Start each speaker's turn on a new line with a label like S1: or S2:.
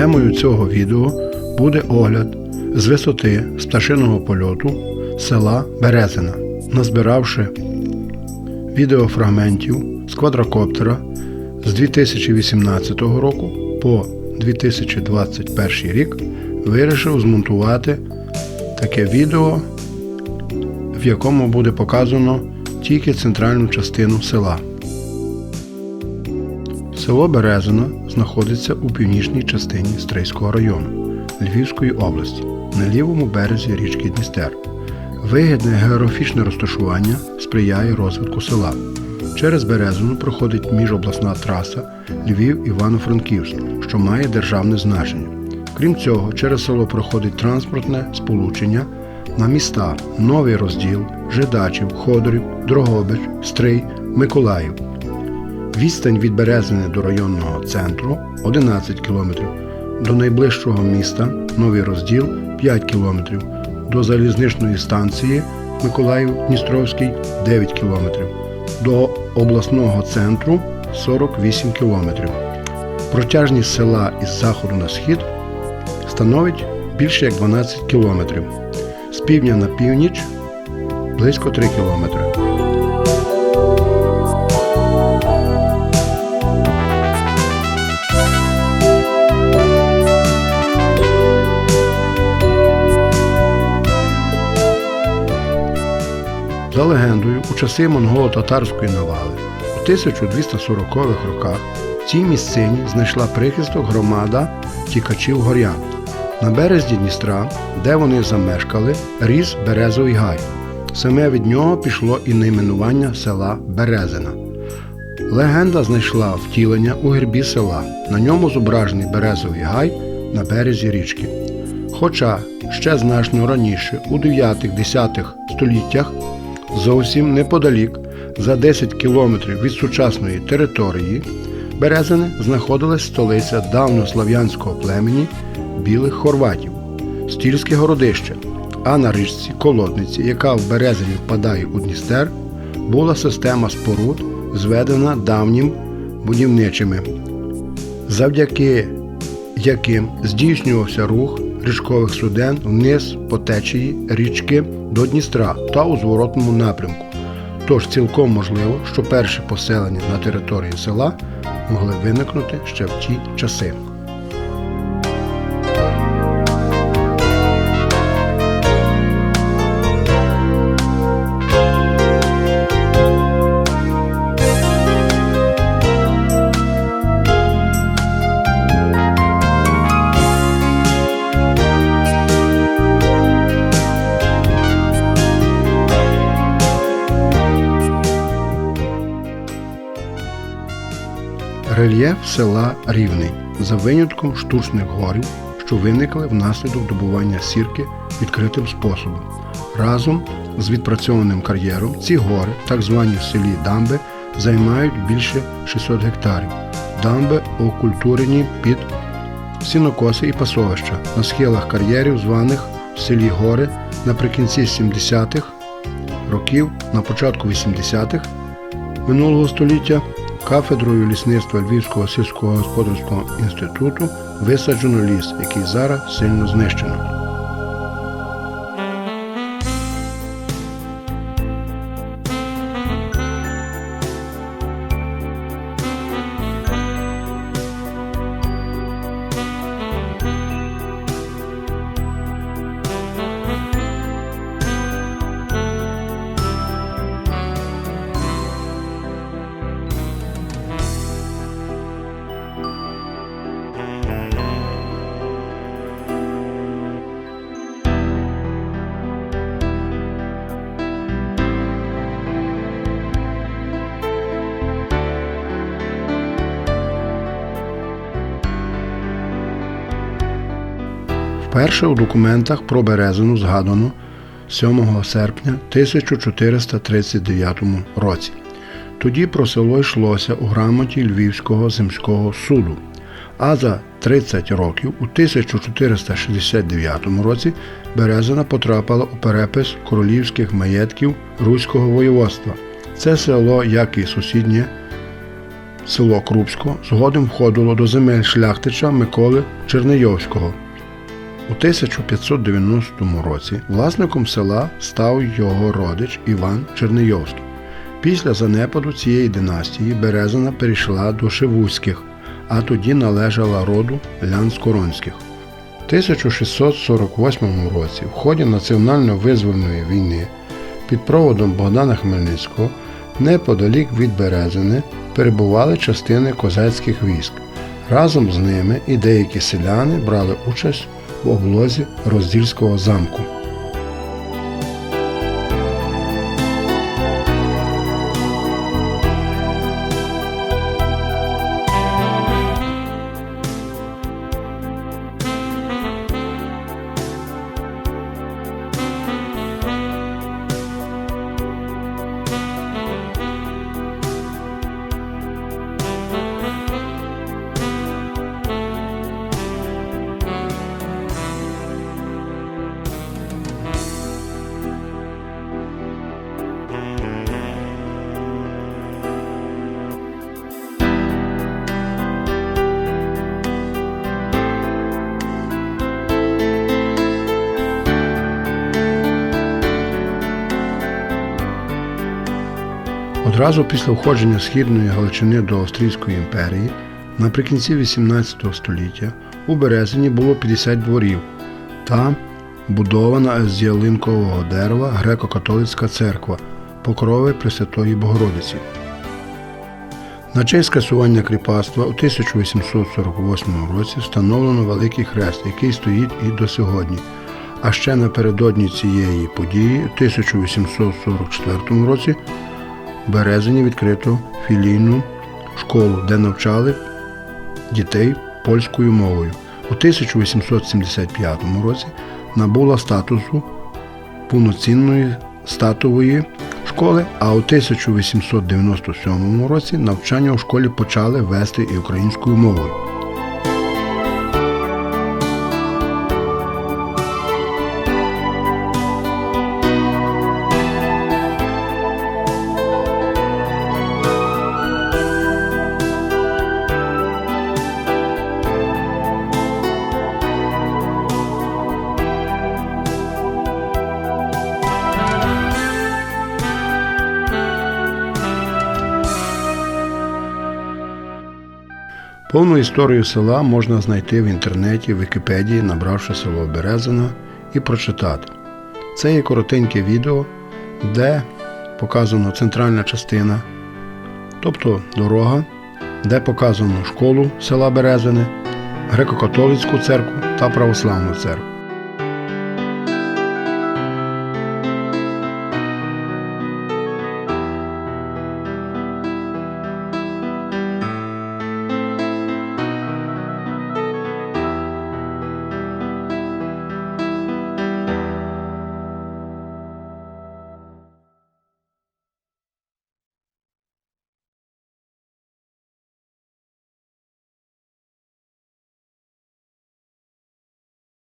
S1: Темою цього відео буде огляд з висоти з пташиного польоту села Березина, назбиравши відеофрагментів з квадрокоптера з 2018 року по 2021 рік, вирішив змонтувати таке відео, в якому буде показано тільки центральну частину села. Село Березина знаходиться у північній частині Стрийського району Львівської області на лівому березі річки Дністер. Вигідне географічне розташування сприяє розвитку села. Через Березину проходить міжобласна траса Львів-Івано-Франківськ, що має державне значення. Крім цього, через село проходить транспортне сполучення на міста Новий Розділ, Жидачів, Ходорів, Дрогобич, Стрий, Миколаїв. Відстань від Березини до районного центру 11 км, до найближчого міста Новий Розділ 5 км, до залізничної станції Миколаїв-Дністровський 9 км, до обласного центру 48 км. Протяжність села із заходу на схід становить більше як 12 км, з півдня на північ близько 3 км. Часи монголо-татарської навали у 1240-х роках в цій місцині знайшла прихисток громада тікачів горян. На березі Дністра, де вони замешкали, ріс Березовий гай. Саме від нього пішло і найменування села Березина. Легенда знайшла втілення у гербі села. На ньому зображений березовий гай на березі річки. Хоча ще значно раніше, у 9-10 століттях, зовсім неподалік, за 10 кілометрів від сучасної території Березини знаходилась столиця давньослав'янського племені білих хорватів, стільське городище, а на річці Колодниці, яка в Березині впадає у Дністер, була система споруд, зведена давнім будівничими, завдяки яким здійснювався рух річкових суден вниз по течії річки до Дністра та у зворотному напрямку. Тож цілком можливо, що перші поселення на території села могли виникнути ще в ті часи. Рельєф села рівний, за винятком штучних горів, що виникли внаслідок добування сірки відкритим способом. Разом з відпрацьованим кар'єром ці гори, так звані в селі дамби, займають більше 600 гектарів. Дамби окультурені під сінокоси і пасовища на схилах кар'єрів, званих в селі гори наприкінці 70-х років, на початку 80-х минулого століття кафедрою лісництва Львівського сільськогосподарського інституту висаджено ліс, який зараз сильно знищено. Вперше у документах про Березину згадано 7 серпня 1439 році. Тоді про село йшлося у грамоті Львівського земського суду. А за 30 років, у 1469 році, Березина потрапила у перепис королівських маєтків Руського воєводства. Це село, як і сусіднє село Крупсько згодом входило до земель шляхтича Миколи Чернийовського. У 1590 році власником села став його родич Іван Чернийовський. Після занепаду цієї династії Березина перейшла до Шевуських, а тоді належала роду Лян-Скоронських. У 1648 році в ході національно-визвольної війни під проводом Богдана Хмельницького неподалік від Березини перебували частини козацьких військ. Разом з ними і деякі селяни брали участь в облозі Роздільського замку. Одразу після входження Східної Галичини до Австрійської імперії наприкінці XVIII століття у Березині було 50 дворів та будована з ялинкового дерева греко-католицька церква Покрови Пресвятої Богородиці. На честь скасування кріпацтва у 1848 році встановлено Великий Хрест, який стоїть і до сьогодні. А ще напередодні цієї події, у 1844 році, Березині відкрито філійну школу, де навчали дітей польською мовою. У 1875 році набула статусу повноцінної статової школи, а у 1897 році навчання у школі почали вести і українською мовою. Повну історію села можна знайти в інтернеті в Вікіпедії, набравши село Березина і прочитати. Це є коротеньке відео, де показано центральна частина, тобто дорога, де показано школу села Березини, греко-католицьку церкву та православну церкву.